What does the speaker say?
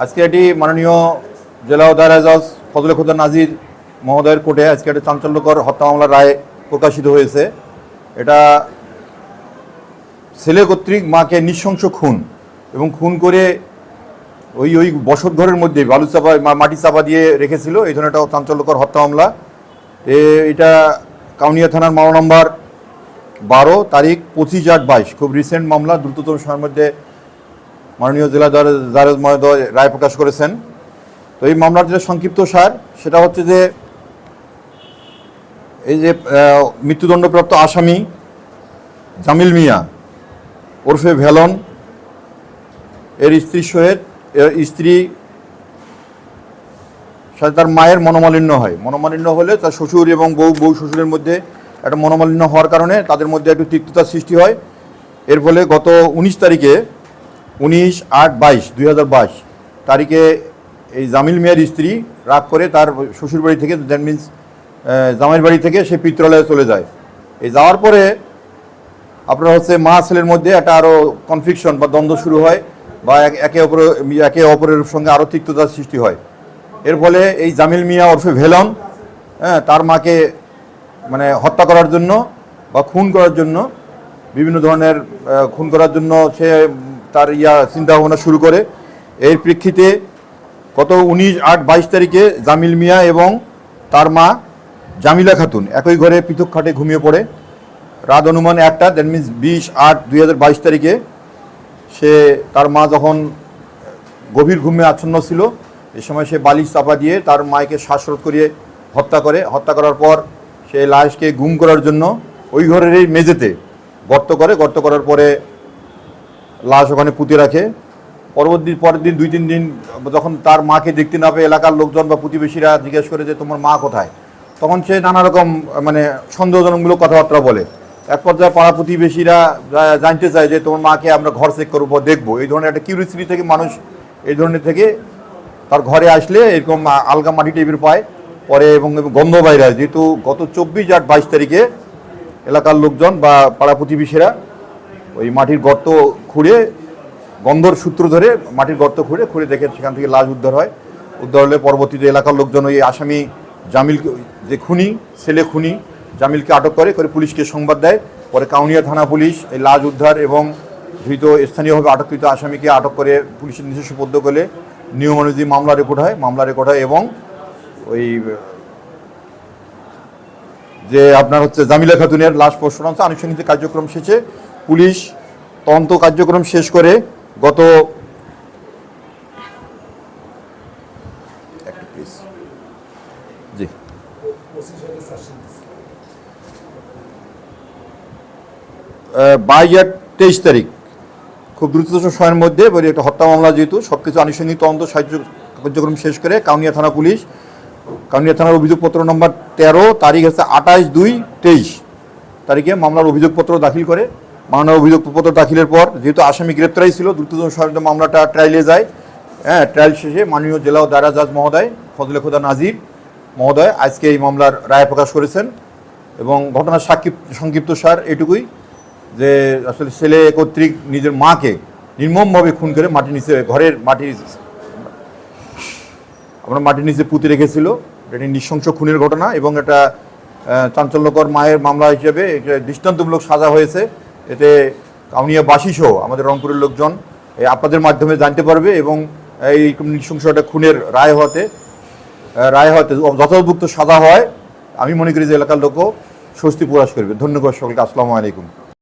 আজকে এটি মাননীয় জেলা দারাজাজ ফজলে খোদা নাজির মহোদয়ের কোর্টে আজকে একটা চাঞ্চল্যকর হত্যা মামলার রায় প্রকাশিত হয়েছে। এটা ছেলে কর্তৃক মাকে নৃশংস খুন এবং খুন করে ওই ওই বসত ঘরের মধ্যে বালু চাপা মাটি চাপা দিয়ে রেখেছিল। এই ধরনের একটা চাঞ্চল্যকর হত্যা মামলা। এ, এটা কাউনিয়া থানার মামলা নম্বর বারো, তারিখ পঁচিশ আট বাইশ। খুব রিসেন্ট মামলা, দ্রুততম সময়ের মধ্যে মাননীয় জেলা দারেজ মহোদয় রায় প্রকাশ করেছেন। তো এই মামলার যেটা সংক্ষিপ্ত সার, সেটা হচ্ছে যে, এই যে মৃত্যুদণ্ডপ্রাপ্ত আসামি জামিল মিয়া ওরফে ভেলন, এর স্ত্রী সহিত এর স্ত্রী সাথে তার মায়ের মনোমালিন্য হয়। মনোমালিন্য হলে তার শ্বশুর এবং বউ বউ শ্বশুরের মধ্যে একটা মনোমালিন্য হওয়ার কারণে তাদের মধ্যে একটু তিক্ততার সৃষ্টি হয়। এর ফলে গত উনিশ তারিখে উনিশ আট বাইশ, দুই হাজার বাইশ তারিখে এই জামিল মিয়ার স্ত্রী রাগ করে তার শ্বশুর বাড়ি থেকে, দ্যাট মিনস জামাইয়ের বাড়ি থেকে সে পিত্রালয়ে চলে যায়। এই যাওয়ার পরে আপনার হচ্ছে মা ছেলের মধ্যে একটা আরও কনফ্লিকশন বা দ্বন্দ্ব শুরু হয় বা এক- অপর, একে অপরের সঙ্গে আরও তিক্ততার সৃষ্টি হয়। এর ফলে এই জামিল মিয়া ওরফে ভেলন হ্যাঁ তার মাকে মানে হত্যা করার জন্য বা খুন করার জন্য বিভিন্ন ধরনের খুন করার জন্য সে তার ইয়া চিন্তা ভাবনা শুরু করে। এর প্রেক্ষিতে গত উনিশ আট বাইশ তারিখে জামিল মিয়া এবং তার মা জামিলা খাতুন একই ঘরে পৃথক খাটে ঘুমিয়ে পড়ে। রাত অনুমান একটা দ্যাট মিনস বিশ আট দুই হাজার বাইশ তারিখে সে তার মা যখন গভীর ঘুমে আচ্ছন্ন ছিল, এ সময় সে বালিশ চাপা দিয়ে তার মাকে শ্বাসরোধ করিয়ে হত্যা করে। হত্যা করার পর সে লাশকে গুম করার জন্য ওই ঘরেরই মেঝেতে গর্ত করে। গর্ত করার পরে লাশ ওখানে পুঁতে রাখে। পরবর্তী পরের দিন দুই তিন দিন যখন তার মাকে দেখতে না পেয়ে এলাকার লোকজন বা প্রতিবেশীরা জিজ্ঞেস করে যে, তোমার মা কোথায়? তখন সে নানা রকম মানে সন্দেহজনকমূলক কথাবার্তা বলে। এক পর্যায়ে পাড়া প্রতিবেশীরা জানতে চায় যে, তোমার মাকে আমরা ঘর চেক করব, দেখব। এই ধরনের একটা কিউরিয়াসিটি থেকে মানুষ এই ধরনের থেকে তার ঘরে আসলে এরকম আলগা মাটি টেবিল পায়। পরে এবং গন্ধ বাইরে যেহেতু গত চব্বিশ আট বাইশ তারিখে এলাকার লোকজন বা পাড়া প্রতিবেশীরা ওই মাটির গর্ত খুঁড়ে, গন্ধর সূত্র ধরে মাটির গর্ত খুঁড়ে খুঁড়ে দেখে সেখান থেকে লাশ উদ্ধার হয়। উদ্ধার হলে পরবর্তীতে এলাকার লোকজন ওই আসামি জামিলকে যে খুনি, ছেলে খুনি জামিলকে আটক করে করে পুলিশকে সংবাদ দেয়। পরে কাউনিয়া থানা পুলিশ এই লাশ উদ্ধার এবং ধৃত স্থানীয়ভাবে আটককৃত আসামিকে আটক করে পুলিশের নির্দেশ সুপদ্ধ করলে নিয়ম অনুযায়ী মামলা রেকর্ড হয়। মামলা রেকর্ড হয় এবং ওই, যে আপনার হচ্ছে জামিলা খাতুনের লাশ প্রশ্ন আনুষঙ্গিক কার্যক্রম শেষে পুলিশ তদন্ত কার্যক্রম শেষ করে গত। জি বাইশ তেইশ তারিখ খুব দ্রুততম সময়ের মধ্যে বলি, একটা হত্যা মামলা যেহেতু সব কিছু আনুষঙ্গিক তদন্ত সাহায্য কার্যক্রম শেষ করে কাউনিয়া থানা পুলিশ, কাউনিয়া থানার অভিযোগপত্র নম্বর তেরো, তারিখ হচ্ছে আঠাশ দুই তেইশ তারিখে মামলার অভিযোগপত্র দাখিল করে মামলার অভিযোগপত্র দাখিলের পর, যেহেতু আসামি গ্রেপ্তারই ছিল সময়ের মধ্যে মামলাটা ট্রায়ালে যায়। হ্যাঁ ট্রায়াল শেষে মাননীয় জেলা ও দায়রা জাজ মহোদয়, ফজলে খোদা নাজির মহোদয় আজকে এই মামলার রায় প্রকাশ করেছেন এবং ঘটনার সাক্ষী, সংক্ষিপ্ত সার এটুকুই যে আসলে ছেলে কর্তৃক নিজের মাকে নির্মমভাবে খুন করে মাটির নিচে, ঘরের মাটির আমরা মাটির নিচে পুঁতে রেখেছিল। এটি নৃশংস খুনের ঘটনা এবং এটা চাঞ্চল্যকর মায়ের মামলা হিসেবে দৃষ্টান্তমূলক সাজা হয়েছে। এতে কাউনিয়াবাসী সহ আমাদের রংপুরের লোকজন আপনাদের মাধ্যমে জানতে পারবে এবং এই নৃশংস একটা খুনের রায় হতে রায় হতে যথাযথভুক্ত সাদা হয়। আমি মনে করি যে এলাকার লোকও স্বস্তি প্রকাশ করবে। ধন্যবাদ সকলকে। আসসালামু আলাইকুম।